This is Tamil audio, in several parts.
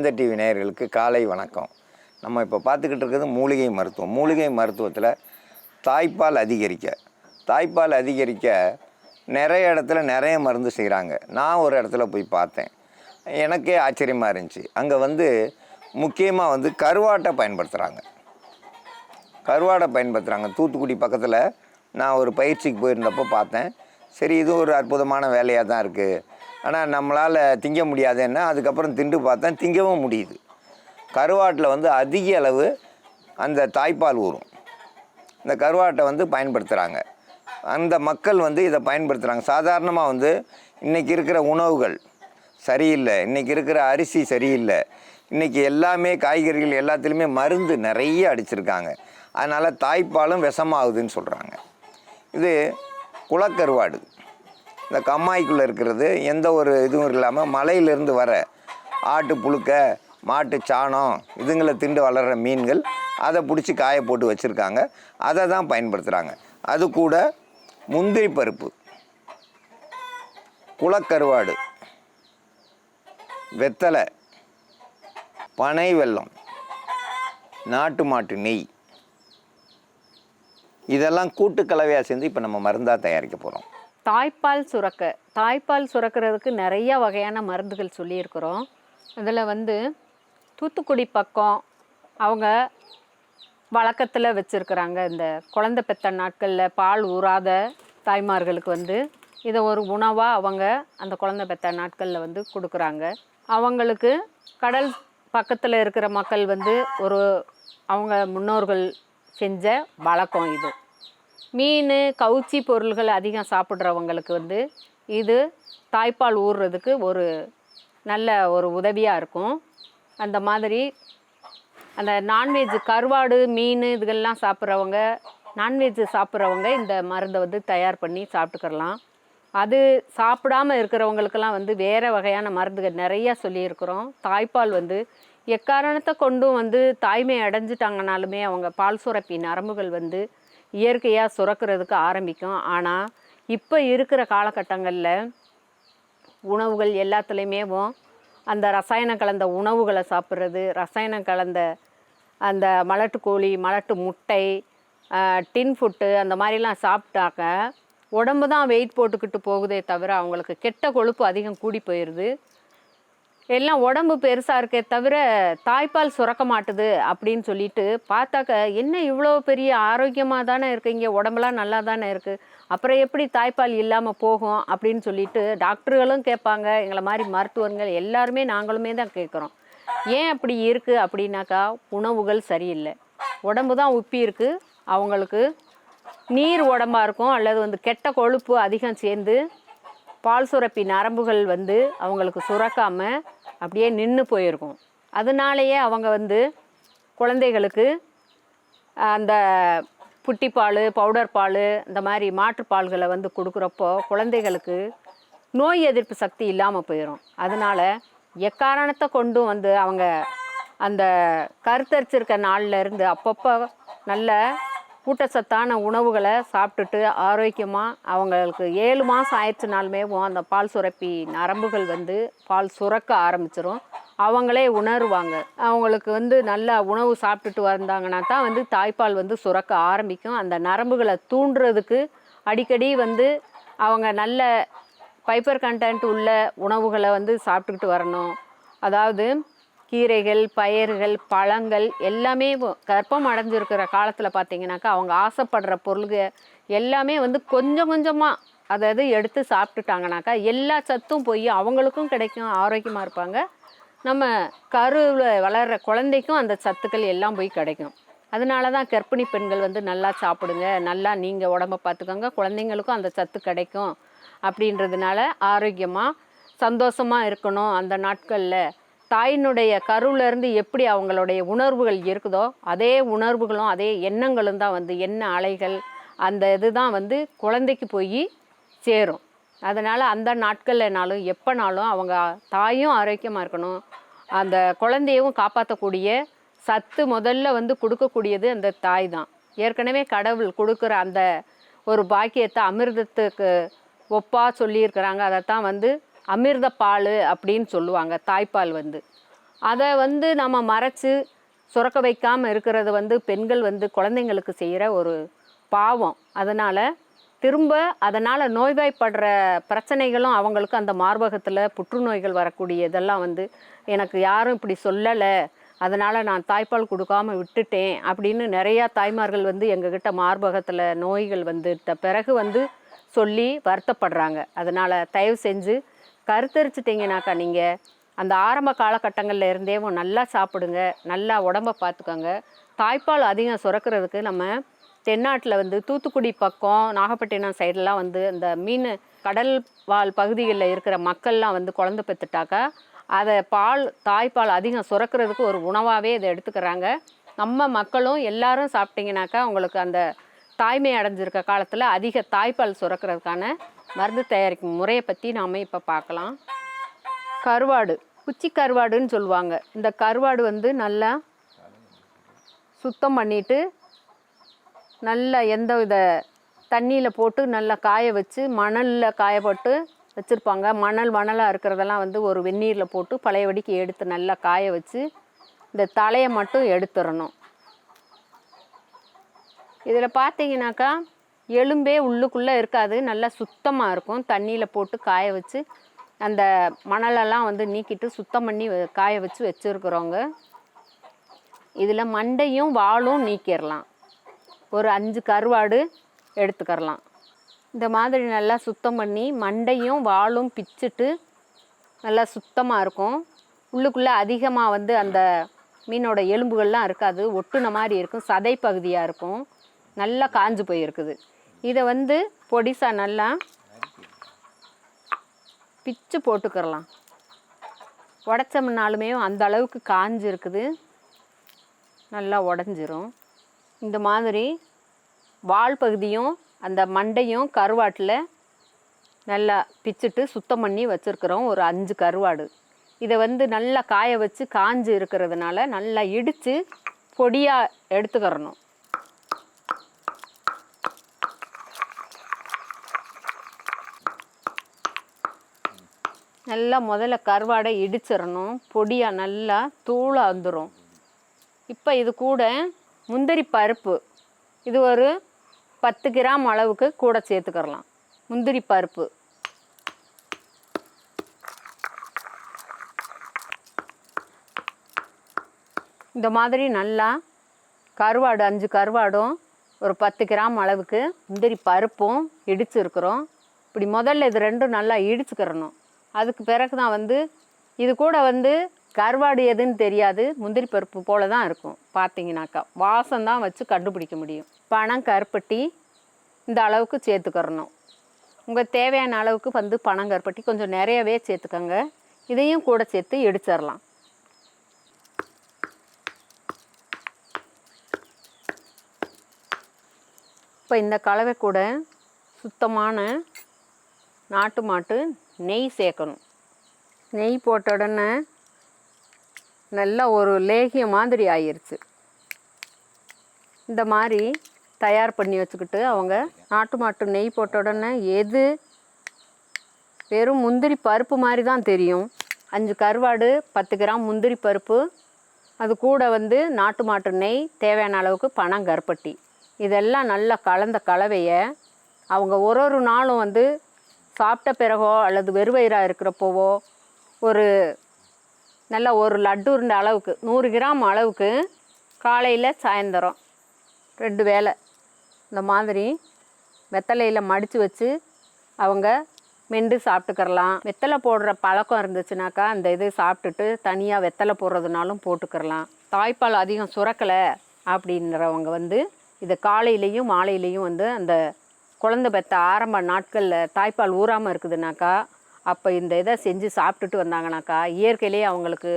வேந்த டிவி நேயர்களுக்கு காலை வணக்கம். நம்ம இப்போ பார்த்துக்கிட்டு இருக்கிறது மூலிகை மருத்துவம். மூலிகை மருத்துவத்தில் தாய்ப்பால் அதிகரிக்க. தாய்ப்பால் அதிகரிக்க நிறைய இடத்துல நிறைய மருந்து செய்கிறாங்க நான் ஒரு இடத்துல போய் பார்த்தேன். எனக்கே ஆச்சரியமாக இருந்துச்சு. அங்கே வந்து முக்கியமாக வந்து கருவாட்டை பயன்படுத்துகிறாங்க கருவாடை பயன்படுத்துகிறாங்க தூத்துக்குடி பக்கத்தில் நான் ஒரு பயிற்சிக்கு போயிருந்தப்போ பார்த்தேன். சரி இது ஒரு அற்புதமான வேலையாக தான் இருக்குது ஆனால் நம்மளால் திங்க முடியாதுன்னா அதுக்கப்புறம் திண்டு பார்த்தா திங்கவும் முடியுது. கருவாட்டில் வந்து அதிக அளவு அந்த தாய்ப்பால் ஊறும். இந்த கருவாட்டை வந்து பயன்படுத்துகிறாங்க அந்த மக்கள் வந்து இதை பயன்படுத்துகிறாங்க சாதாரணமாக வந்து இன்றைக்கி இருக்கிற உணவுகள் சரியில்லை இன்றைக்கி இருக்கிற அரிசி சரியில்லை இன்றைக்கி எல்லாமே காய்கறிகள் எல்லாத்துலேயுமே மருந்து நிறைய அடிச்சிருக்காங்க. அதனால் தாய்ப்பாலும் விஷமாகுதுன்னு சொல்கிறாங்க இது குளக்கருவாடு இந்த கம்மாய்க்குள்ளே இருக்கிறது எந்த ஒரு இதுவும் இல்லாமல் மலையிலேருந்து வர ஆட்டு புழுக்க மாட்டு சாணம் இதுங்களை திண்டு வளர்கிற மீன்கள் அதை பிடிச்சி காய போட்டு வச்சுருக்காங்க. அதை தான் பயன்படுத்துகிறாங்க அது கூட முந்திரி பருப்பு குளக்கருவாடு வெத்தலை பனை வெல்லம் நாட்டு மாட்டு நெய். இதெல்லாம் கூட்டு கலவையாக சேர்ந்து இப்போ நம்ம மருந்தாக தயாரிக்க போகிறோம் தாய்ப்பால் சுரக்க தாய்ப்பால் சுரக்கிறதுக்கு நிறைய வகையான மருந்துகள் சொல்லியிருக்கிறோம். அதில் வந்து தூத்துக்குடி பக்கம் அவங்க வழக்கத்தில் வச்சுருக்குறாங்க. இந்த குழந்தை பெத்த நாட்களில் பால் ஊறாத தாய்மார்களுக்கு வந்து இதை ஒரு உணவாக அவங்க அந்த குழந்தை பெத்த நாட்களில் வந்து கொடுக்குறாங்க. அவங்களுக்கு கடல் பக்கத்தில் இருக்கிற மக்கள் வந்து ஒரு அவங்க முன்னோர்கள் செஞ்ச வழக்கம் இது. மீன் கவுச்சி பொருள்கள் அதிகம் சாப்பிட்றவங்களுக்கு வந்து இது தாய்ப்பால் ஊறுறதுக்கு ஒரு நல்ல ஒரு உதவியாக இருக்கும். அந்த மாதிரி அந்த நான்வெஜ் கருவாடு மீன் இதுகள்லாம் சாப்பிட்றவங்க நான்வெஜ் சாப்பிட்றவங்க இந்த மருந்தை வந்து தயார் பண்ணி சாப்பிட்டுக்கிறலாம். அது சாப்பிடாம இருக்கிறவங்களுக்கெல்லாம் வந்து வேறு வகையான மருந்துகள் நிறையா சொல்லியிருக்கிறோம். தாய்ப்பால் வந்து எக்காரணத்தை கொண்டும் வந்து தாய்மை அடைஞ்சிட்டாங்கனாலுமே அவங்க பால் சுரப்பி நரம்புகள் வந்து இயற்கையாக சுரக்கிறதுக்கு ஆரம்பிக்கும். ஆனால் இப்போ இருக்கிற காலகட்டங்களில் உணவுகள் எல்லாத்துலேயுமேவும் அந்த ரசாயனம் கலந்த உணவுகளை சாப்பிட்றது ரசாயனம் கலந்த அந்த மலட்டு கோழி மலட்டு முட்டை டின் ஃபுட்டு அந்த மாதிரிலாம் சாப்பிட்டாக்க உடம்பு தான் வெயிட் போட்டுக்கிட்டு போகுதே தவிர அவங்களுக்கு கெட்ட கொழுப்பு அதிகம் கூடி போயிடுது எல்லாம் உடம்பு பெருசாக இருக்கே தவிர தாய்ப்பால் சுரக்க மாட்டுது அப்படின்னு சொல்லிட்டு பார்த்தாக்க என்ன இவ்வளோ பெரிய ஆரோக்கியமாக தானே இருக்கீங்க உடம்புலாம் நல்லா தானே இருக்குது அப்புறம் எப்படி தாய்ப்பால் இல்லாமல் போகும்? அப்படின்னு சொல்லிட்டு டாக்டர்களும் கேட்பாங்க. எங்களை மாதிரி மருத்துவர்கள் எல்லாருமே நாங்களுமே தான் கேட்குறோம். ஏன் அப்படி இருக்குது அப்படின்னாக்கா உணவுகள் சரியில்லை. உடம்பு தான் உப்பி இருக்குது அவங்களுக்கு நீர் உடம்பாக இருக்கும். அல்லது வந்து கெட்ட கொழுப்பு அதிகம் சேர்ந்து பால் சுரப்பி நரம்புகள் வந்து அவங்களுக்கு சுரக்காமல் அப்படியே நின்று போயிருக்கும். அதனாலேயே அவங்க வந்து குழந்தைகளுக்கு அந்த புட்டிப்பால் பவுடர் பால் இந்த மாதிரி மாற்றுப்பால்களை வந்து கொடுக்குறப்போ குழந்தைகளுக்கு நோய் எதிர்ப்பு சக்தி இல்லாமல் போயிடும் அதனால் எக்காரணத்தை கொண்டும் வந்து அவங்க அந்த கருத்தரிச்சிருக்க நாளில் இருந்து அப்பப்போ நல்ல ஊட்டச்சத்தான உணவுகளை சாப்பிட்டுட்டு ஆரோக்கியமாக அவங்களுக்கு ஏழு மாதம் ஆயிடுச்சுனாலுமே அந்த பால் சுரப்பி நரம்புகள் வந்து பால் சுரக்க ஆரம்பிச்சிரும். அவங்களே உணருவாங்க. அவங்களுக்கு வந்து நல்லா உணவு சாப்பிட்டுட்டு வந்தாங்கன்னா தான் வந்து தாய்ப்பால் வந்து சுரக்க ஆரம்பிக்கும். அந்த நரம்புகளை தூண்டுறதுக்கு அடிக்கடி வந்து அவங்க நல்ல ஃபைபர் கண்டென்ட் உள்ள உணவுகளை வந்து சாப்பிட்டுக்கிட்டு வரணும். அதாவது கீரைகள் பயிர்கள் பழங்கள் எல்லாமே கற்பம் கர்ப்பம் அடைஞ்சிருக்கிற காலத்தில் பார்த்தீங்கன்னாக்கா அவங்க ஆசைப்படுற பொருள்கள் எல்லாமே வந்து கொஞ்சம் கொஞ்சமாக அதாவது எடுத்து சாப்பிட்டுட்டாங்கனாக்கா எல்லா சத்தும் போய் அவங்களுக்கும் கிடைக்கும் ஆரோக்கியமாக இருப்பாங்க. நம்ம கருவில் வளர்கிற குழந்தைக்கும் அந்த சத்துக்கள் எல்லாம் போய் கிடைக்கும். அதனால தான் கர்ப்பிணி பெண்கள் வந்து நல்லா சாப்பிடுங்க நல்லா நீங்கள் உடம்ப பார்த்துக்கோங்க குழந்தைங்களுக்கும் அந்த சத்து கிடைக்கும் அப்படின்றதுனால ஆரோக்கியமாக சந்தோஷமாக இருக்கணும் அந்த நாட்களில். தாயினுடைய கருவிலேருந்து எப்படி அவங்களுடைய உணர்வுகள் இருக்குதோ அதே உணர்வுகளும் அதே எண்ணங்களும் தான் வந்து எண்ண அலைகள் அந்த இதுதான் வந்து குழந்தைக்கு போய் சேரும். அதனால் அந்த நாட்கள்னாலும் எப்போனாலும் அவங்க தாயும் ஆரோக்கியமாக இருக்கணும். அந்த குழந்தையவும் காப்பாற்றக்கூடிய சத்து முதல்ல வந்து கொடுக்கக்கூடியது அந்த தாய் தான். ஏற்கனவே கடவுள் கொடுக்குற அந்த ஒரு பாக்கியத்தை அமிர்தத்துக்கு ஒப்பாக சொல்லியிருக்கிறாங்க. அதைத்தான் வந்து அமிர்த பால் அப்படின்னு சொல்லுவாங்க தாய்ப்பால் வந்து. அதை வந்து நம்ம மறைச்சு சுரக்க வைக்காமல் இருக்கிறது வந்து பெண்கள் வந்து குழந்தைங்களுக்கு செய்கிற ஒரு பாவம். அதனால் திரும்ப அதனால் நோய்வாய்ப்படுற பிரச்சனைகளும் அவங்களுக்கு அந்த மார்பகத்தில் புற்றுநோய்கள் வரக்கூடிய இதெல்லாம் வந்து எனக்கு யாரும் இப்படி சொல்லலை அதனால் நான் தாய்ப்பால் கொடுக்காம விட்டுட்டேன் அப்படின்னு நிறையா தாய்மார்கள் வந்து எங்ககிட்ட மார்பகத்தில் நோய்கள் வந்துட்ட பிறகு வந்து சொல்லி வருத்தப்படுறாங்க. அதனால் தயவு செஞ்சு கருத்தரிச்சிட்டிங்கனாக்கா நீங்கள் அந்த ஆரம்ப காலகட்டங்களில் இருந்தே நல்லா சாப்பிடுங்க நல்லா உடம்ப பார்த்துக்கோங்க தாய்ப்பால் அதிகம் சுரக்கிறதுக்கு நம்ம தென்னாட்டில் வந்து தூத்துக்குடி பக்கம் நாகப்பட்டினம் சைடெலாம் வந்து இந்த மீன் கடல் வாழ் பகுதிகளில் இருக்கிற மக்கள்லாம் வந்து குழந்தை பெற்றுட்டாக்கா அதை பால் தாய்ப்பால் அதிகம் சுரக்கிறதுக்கு ஒரு உணவாகவே இதை எடுத்துக்கிறாங்க. நம்ம மக்களும் எல்லாரும் சாப்பிட்டீங்கனாக்கா உங்களுக்கு அந்த தாய்மை அடைஞ்சிருக்க காலத்தில் அதிக தாய்ப்பால் சுரக்கிறதுக்கான மருந்து தயாரிக்கும் முறையை பற்றி நாம் இப்போ பார்க்கலாம். கருவாடு குச்சி கருவாடுன்னு சொல்லுவாங்க. இந்த கருவாடு வந்து நல்லா சுத்தம் பண்ணிட்டு நல்லா எந்த வித தண்ணியில் போட்டு நல்லா காய வச்சு மணலில் காய போட்டு வச்சுருப்பாங்க. மணல் மணலாக இருக்கிறதெல்லாம் வந்து ஒரு வெந்நீரில் போட்டு பழையபடிக்கு எடுத்து நல்லா காய வச்சு இந்த தலையை மட்டும் எடுத்துடணும். இதில் பார்த்தீங்கன்னாக்கா எலும்பே உள்ளுக்குள்ளே இருக்காது. நல்லா சுத்தமாக இருக்கும். தண்ணியில் போட்டு காய வச்சு அந்த மணலெல்லாம் வந்து நீக்கிட்டு சுத்தம் பண்ணி வ- காய வச்சு வச்சுருக்குறோங்க. இதில் மண்டையும் வாலும் நீக்கிடலாம் ஒரு அஞ்சு கருவாடு எடுத்துக்கரலாம். இந்த மாதிரி நல்லா சுத்தம் பண்ணி மண்டையும் வாலும் பிச்சுட்டு நல்லா சுத்தமாக இருக்கும். உள்ளுக்குள்ளே அதிகமாக வந்து அந்த மீனோட எலும்புகள்லாம் இருக்காது. ஒட்டுன மாதிரி இருக்கும். சதை பகுதியாக இருக்கும். நல்லா காஞ்சு போயிருக்குது. இதை வந்து பொடிசா நல்லா பிச்சு போட்டுக்கிறலாம். உடச்சோம்னாலுமே அந்த அளவுக்கு காஞ்சு இருக்குது நல்லா உடஞ்சிரும். இந்த மாதிரி வால் பகுதியும் அந்த மண்டையும் கருவாட்டில் நல்லா பிச்சுட்டு சுத்தம் பண்ணி வச்சுருக்குறோம். ஒரு அஞ்சு கருவாடு. இதை வந்து நல்லா காய வச்சு காஞ்சு இருக்கிறதுனால நல்லா இடித்து பொடியாக எடுத்துக்கிறணும். நல்லா முதல்ல கருவாடை இடிச்சிடணும். பொடியாக நல்லா தூளாக வந்துடும் இப்போ இது கூட முந்திரி பருப்பு. இது ஒரு பத்து கிராம் அளவுக்கு கூட சேர்த்துக்கிறலாம். முந்திரி பருப்பு. இந்த மாதிரி நல்லா கருவாடு அஞ்சு கருவாடும் ஒரு பத்து கிராம் அளவுக்கு முந்திரி பருப்பும் இடிச்சிருக்கிறோம். இப்படி முதல்ல இது ரெண்டும் நல்லா இடிச்சுக்கிறணும். அதுக்கு பிறகு தான் வந்து இது கூட வந்து கருவாடு எதுன்னு தெரியாது முந்திரி பருப்பு போல தான் இருக்கும் பார்த்தீங்கன்னாக்கா. வாசம் தான் வச்சு கண்டுபிடிக்க முடியும். பணம் கருப்பட்டி இந்த அளவுக்கு சேர்த்துக்கிறணும். உங்கள் தேவையான அளவுக்கு வந்து பணம் கருப்பட்டி கொஞ்சம் நிறையவே சேர்த்துக்கோங்க. இதையும் கூட சேர்த்து இடிச்சிடலாம் இப்போ இந்த கலவை கூட சுத்தமான நாட்டு மாட்டு நெய் சேர்க்கணும். நெய் போட்ட உடனே நல்லா ஒரு லேகியம் மாதிரி ஆயிடுச்சு இந்த மாதிரி தயார் பண்ணி வச்சுக்கிட்டு அவங்க நாட்டு மாட்டு நெய் போட்ட உடனே எது? வெறும் முந்திரி பருப்பு மாதிரி தான் தெரியும். அஞ்சு கருவாடு பத்து கிராம் முந்திரி பருப்பு. அது கூட வந்து நாட்டு மாட்டு நெய் தேவையான அளவுக்கு பணம் கருப்பட்டி இதெல்லாம் நல்லா கலந்த கலவையை அவங்க ஒரு ஒரு நாளும் வந்து சாப்பிட்ட பிறகோ அல்லது வெறுவயிறாக இருக்கிறப்போவோ ஒரு நல்ல ஒரு லட்டு இருந்த அளவுக்கு நூறு கிராம் அளவுக்கு காலையில் சாயந்தரம் ரெண்டு வேளை இந்த மாதிரி வெத்தலையில் மடித்து வச்சு அவங்க மெண்டு சாப்பிட்டுக்கிறலாம். வெத்தலை போடுற பழக்கம் இருந்துச்சுனாக்கா அந்த இது சாப்பிட்டுட்டு தனியாக வெத்தலை போடுறதுனாலும் போட்டுக்கிறலாம். தாய்ப்பால் அதிகம் சுரக்கலை அப்படின்றவங்க வந்து இதை காலையிலையும் மாலையிலையும் வந்து அந்த குழந்தை பெற்ற ஆரம்ப நாட்களில் தாய்ப்பால் ஊறாமல் இருக்குதுனாக்கா அப்போ இந்த இதை செஞ்சு சாப்பிட்டுட்டு வந்தாங்கனாக்கா இயற்கையிலேயே அவங்களுக்கு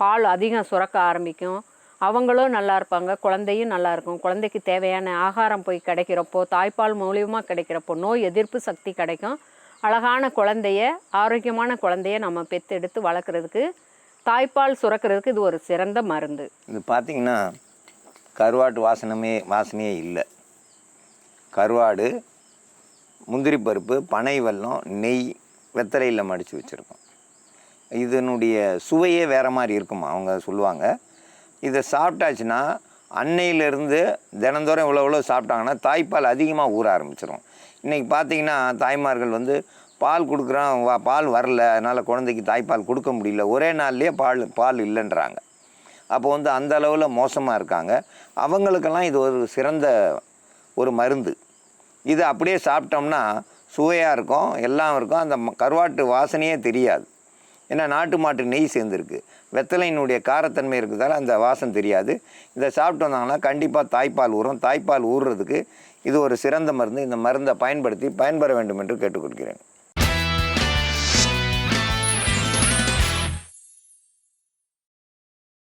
பால் அதிகம் சுரக்க ஆரம்பிக்கும். அவங்களும் நல்லா இருப்பாங்க குழந்தையும் நல்லா இருக்கும். குழந்தைக்கு தேவையான ஆகாரம் போய் கிடைக்கிறப்போ தாய்ப்பால் மூலியமாக கிடைக்கிறப்போ நோய் எதிர்ப்பு சக்தி கிடைக்கும். அழகான குழந்தைய ஆரோக்கியமான குழந்தைய நம்ம பெத்தெடுத்து வளர்க்குறதுக்கு தாய்ப்பால் சுரக்கிறதுக்கு இது ஒரு சிறந்த மருந்து. இது பார்த்திங்கன்னா கருவாட்டு வாசனமே வாசனையே இல்லை. கருவாடு முந்திரி பருப்பு பனை வெல்லம் நெய் வெத்தலையில் மடித்து வச்சுருக்கோம். இதனுடைய சுவையே வேறு மாதிரி இருக்குமா? அவங்க சொல்லுவாங்க. இதை சாப்பிட்டாச்சுன்னா அன்னையிலேருந்து தினந்தோறும் இவ்வளோ இவ்வளோ சாப்பிட்டாங்கன்னா தாய்ப்பால் அதிகமாக ஊற ஆரம்பிச்சிடும் இன்றைக்கி பார்த்தீங்கன்னா தாய்மார்கள் வந்து பால் கொடுக்குறோம் வா பால் வரல அதனால் குழந்தைக்கு தாய்ப்பால் கொடுக்க முடியல. ஒரே நாள்லேயே பால் பால் இல்லைன்றாங்க. அப்போ வந்து அந்த அளவில் மோசமாக இருக்காங்க. அவங்களுக்கெல்லாம் இது ஒரு சிறந்த ஒரு மருந்து. இது அப்படியே சாப்பிட்டோம்னா சுவையாக இருக்கும் எல்லாம் இருக்கும். அந்த கருவாட்டு வாசனையே தெரியாது. ஏன்னா நாட்டு மாட்டு நெய் சேர்ந்துருக்கு. வெத்தலையினுடைய காரத்தன்மை இருக்கிறதால அந்த வாசம் தெரியாது. இதை சாப்பிட்டு வந்தாங்கன்னா கண்டிப்பாக தாய்ப்பால் ஊறும். தாய்ப்பால் ஊறுறதுக்கு இது ஒரு சிறந்த மருந்து. இந்த மருந்தை பயன்படுத்தி பயன்பெற வேண்டும் என்று கேட்டுக்கொள்கிறேன்.